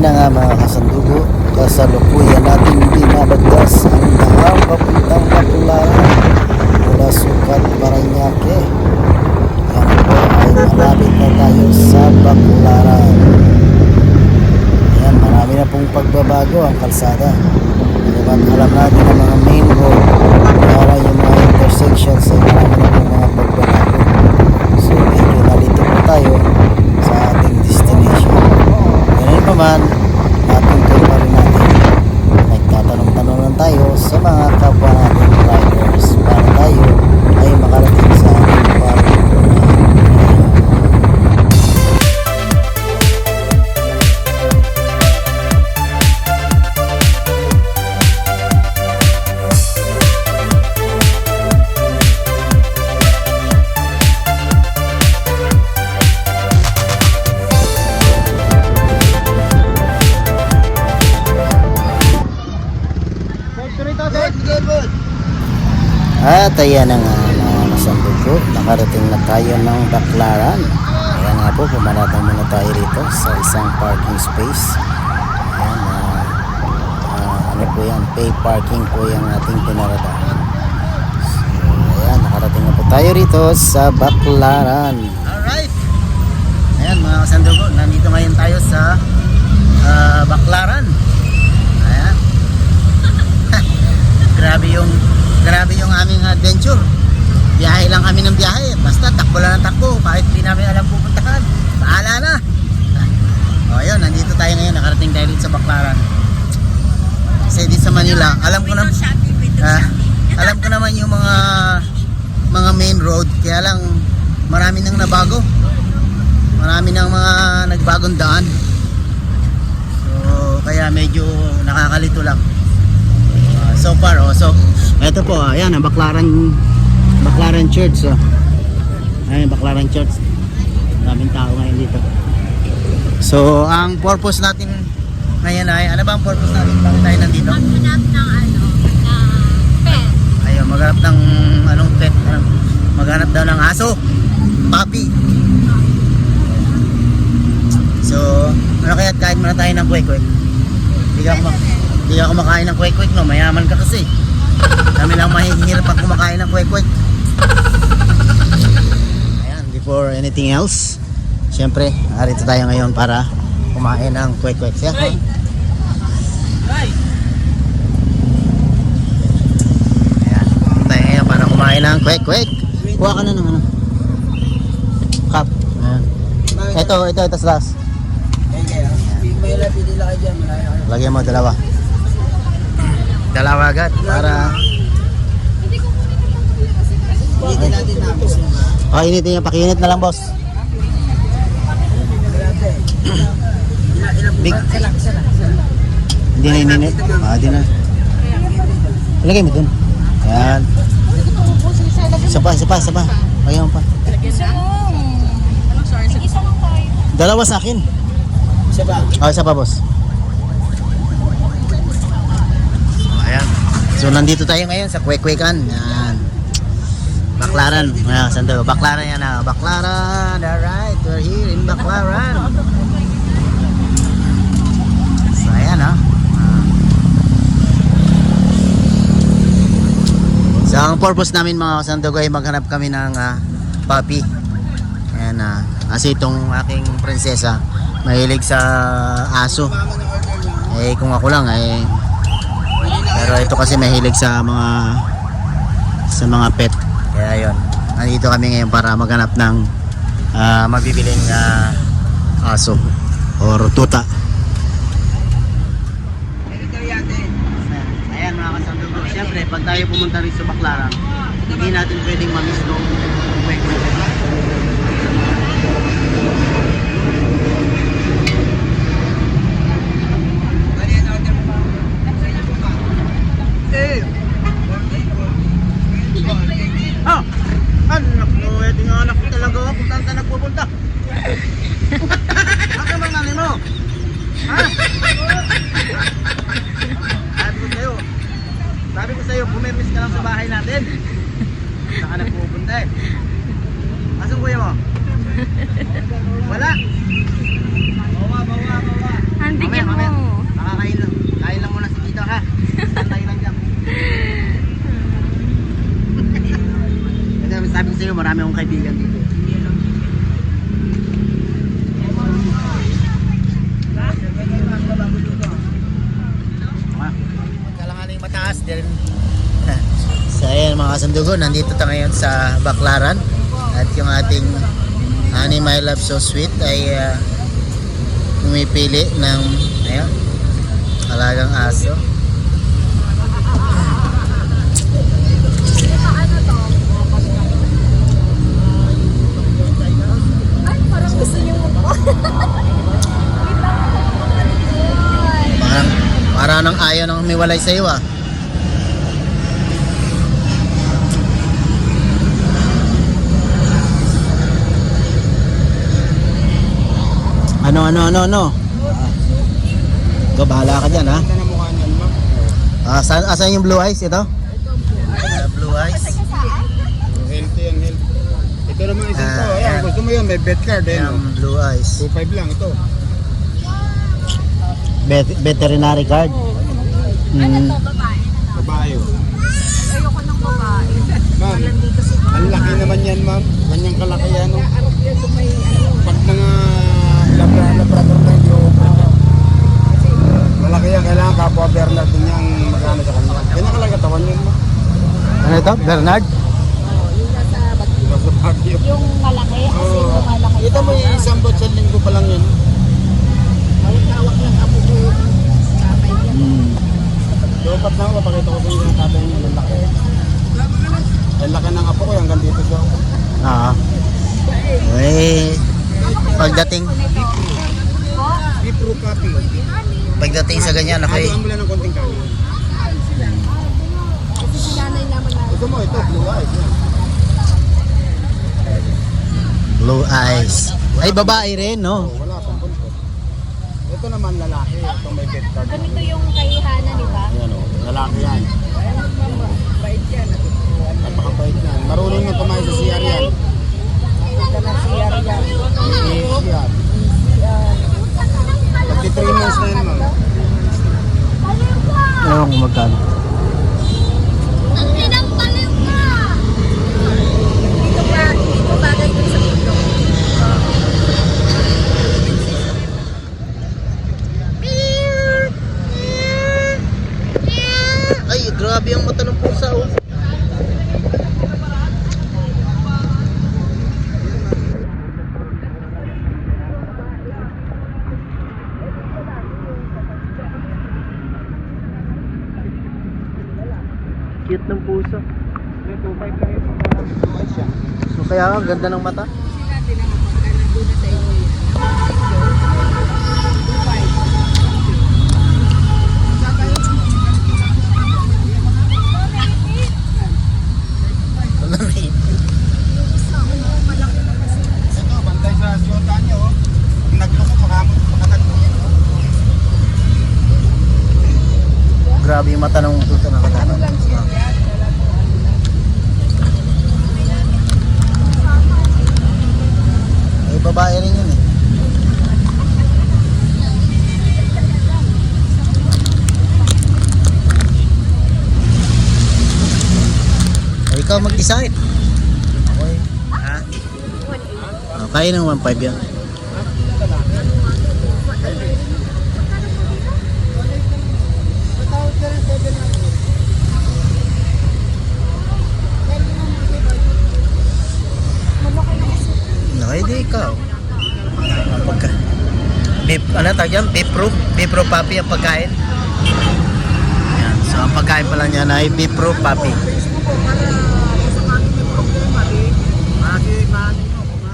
ayan na nga mga kasandugo. Kasalukuyan natin binabagdas ang dahang papuntang Baclaran mula Sukat, Paranaque. Yan po ay malapit na tayo sa Baclaran. Ayan, marami na pong pagbabago ang kalsada. Dapat alam natin ang ayan na nga mga kasandugo, nakarating na tayo ng Baclaran. Ayan nga po, pumalatang muna tayo rito sa isang parking space. Ayan, ah, ah, ano po yan, pay parking po yung ating pinaradahan. So, ayan, nakarating na po tayo rito sa Baclaran. Alright! Ayan mga kasandugo, nandito ngayon tayo sa ah, Baclaran. Ayan. grabe yung grabe yung aming adventure. Biyahe lang kami ng biyahe. Basta takbo lang ng takbo. Kahit hindi namin alam pupuntahan. Paala na. O yun nandito tayo ngayon. Nakarating tayo dito sa Baclaran. Kasi dito sa Manila alam ko na ah, alam ko naman yung mga mga main road. Kaya lang marami nang nabago. Marami nang mga nagbagong daan. So kaya medyo nakakalito lang so far oh so ito po ayan ang Baclaran Baclaran Church oh. ayan Baclaran Church. Daming tao ngayon dito. So ang purpose natin ngayon ay ano ba ang purpose natin bakit tayo nandito? Maghanap ng ano, ng pet. ayun maghanap ng anong pet? Ano, maghanap daw ng aso. Puppy. So ano kaya kahit muna tayo ng kwek-kwek. Hindi ka kumak hindi ka kumakain ng kwek-kwek no mayaman ka kasi kami lang mahihirap pag kumakain ng kwek-kwek ayan before anything else syempre narito tayo ngayon para kumain ng kwek-kwek siya ngayon para kumain ng kwek-kwek kuha ka na ng ano cup ayan ito ito ito sa taas lagyan mo dalawa dalawa agad para oh initin niya pakinit na lang boss. Big hindi na ininit. Ah di na. Ilagay mo dun. Yan. Isa pa isa pa isa pa. Mo pa. Dalawa sa akin. Isa pa oh isa pa boss Ayan. So nandito tayo ngayon sa Kwekwekan. Yan. Baklaran. Ayan, saan tayo? Baklaran yan ah. Baklaran. Alright. We're here in Baklaran. So ayan ah. So ang purpose namin mga kasandugo ay maghanap kami ng ah, puppy. Ayan ah. Kasi itong aking prinsesa mahilig sa aso. Eh kung ako lang eh pero ito kasi mahilig sa mga sa mga pet. Kaya yon. Nandito kami ngayon para maghanap ng ah, mabibiling ah, aso or tuta. Ayan mga kasandugo. Siyempre, pag tayo pumunta rin sa Baclaran, hindi natin pwedeng mamiss nung kwek-kwek. Ah! Anak mo, eh, di nga anak ko talaga ako kung saan ka nagpupunta. Asa bang nanay mo? Ha? Sabi ko sa'yo, sabi ko sa'yo, pumirmis ka lang sa bahay natin. Saan ka nagpupunta eh? Asan kuya mo? Wala? Bawa, bawa, bawa. Hindi Mamaya, sa'yo, marami akong kaibigan dito. Mataas din. So ayan mga kasandugo, nandito tayo ngayon sa Baklaran at yung ating Honey My Love So Sweet ay ah, pumipili ng ayun, alagang aso. Ano to? Ay, parang gusto niyo mo po. Parang, nang ayaw nang humiwalay sa iyo ah. Ano, ano, ano, ano? Ikaw, bahala ka dyan, ha? Ma'am. Ah, saan, asan yung blue eyes? Ito? Ah, blue eyes. Healthy yan, healthy. Ito naman isang Ah, to. Gusto mo yun, may bet card eh. Blue eyes. 2.5 lang ito. Vet- veterinary card. Ano Mm, to, babae oh. Ayoko ng babae. Ma'am, Dito si ang laki naman yan, ma'am. Ganyang kalaki yan. Oh. Pag mga labra- labrador na hindi opo. Malaki yan, kailangan kapwa Bernard din yung magano sa kanya. Ganyan kalaki katawan yun, ma'am. ano ito? Bernard? Nasa Baguio. Yung malaki, kasi yung malaki. Ito mo isang bot sa linggo pa lang yun. Hawak lang ako ko. Kapay yan. Mm. Dapat na ako, papakita ko sa inyo yung tatay niya. Ang laki. Ang laki ng apo ko, hanggang dito siya. Ah. Eh, pagdating, Bipro copy. pagdating sa ganyan, okay. Haluan mo lang ng konting kanin. Ito mo, ito, blue eyes. Blue eyes. Ay, babae rin, no? Oh, wala pang. Ito naman lalaki. Ito may bet card. Ganito yung kay Hana, di ba? Yan o, lalaki yan. Napakabait yan. Marunong na kumain sa CR yan. Yes, yan. Pagti 3 months na yan, ma'am. Ewan kung magkano. Ang inang paliw ka! Dito ba, dito bagay dun sa mundo. Ay, grabe ang mata ng pusa, oh. Cute ng pusa. May 2.5 lang yun. Blue eyes yan. So kaya ang ganda ng mata. Grabe yung mata ng pusa na kata. Ay, babae rin yun eh. O, ikaw mag-decide. Okay. Ha? Oh, kaya ng 1.5 yan. Okay, di ikaw. Pagka... Beef, ano tawag yan? Beef proof? Beef proof puppy ang pagkain. Yan. So, ang pagkain pala niya na ay beef proof puppy.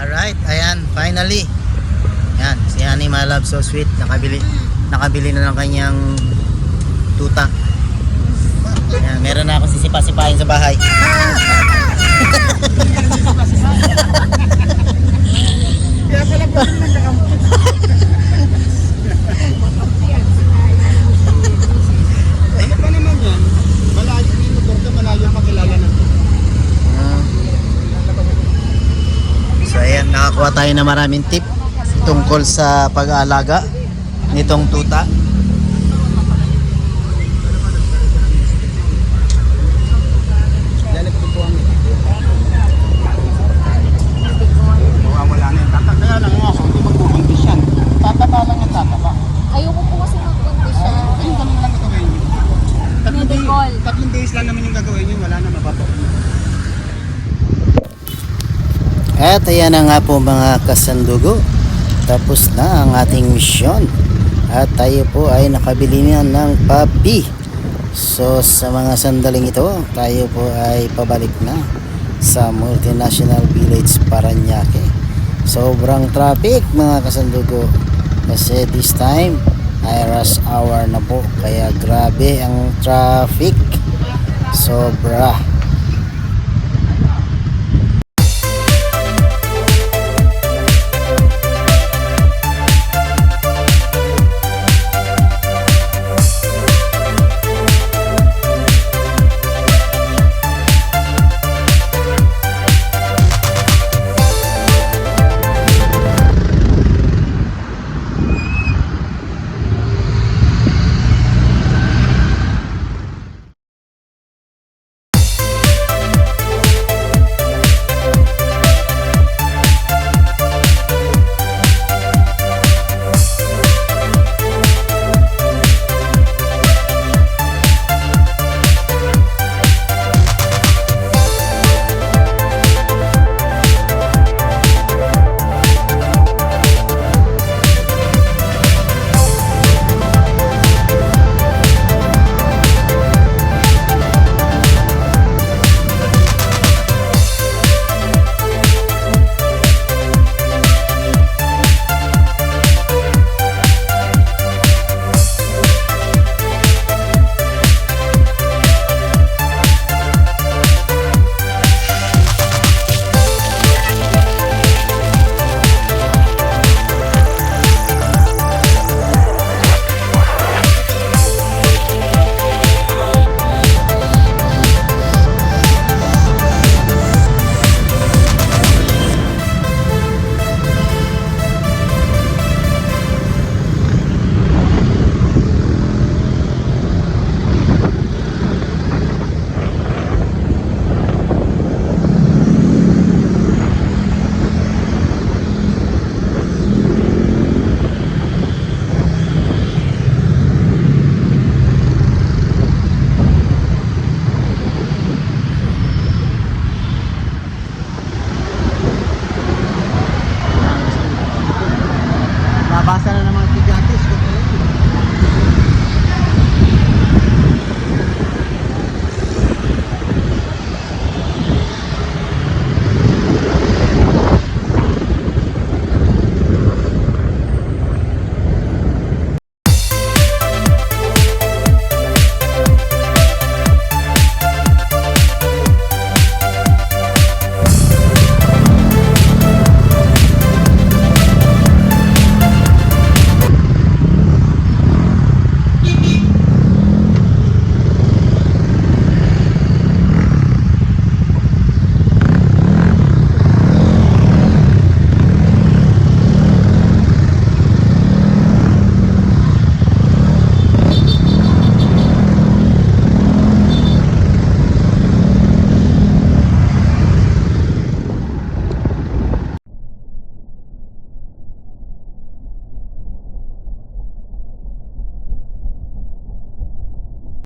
Alright, ayan, finally. Yan, si Honey My Love So Sweet, nakabili, nakabili na ng kanyang tuta. Yan, meron na ako sisipa-sipahin sa bahay. Ano pa naman yan? Malayo dito, Torta, malayo makilala na. Mm. So ayan, nakakuha tayo na maraming tip tungkol sa pag-aalaga nitong tuta. Dali ko po ang At ayan na nga po mga kasandugo. Tapos na ang ating misyon. At tayo po ay nakabili na ng papi. So sa mga sandaling ito, tayo po ay pabalik na sa Multinational Village Paranaque. Sobrang traffic mga kasandugo. Kasi this time ay rush hour na po. Kaya grabe ang traffic. Sobra.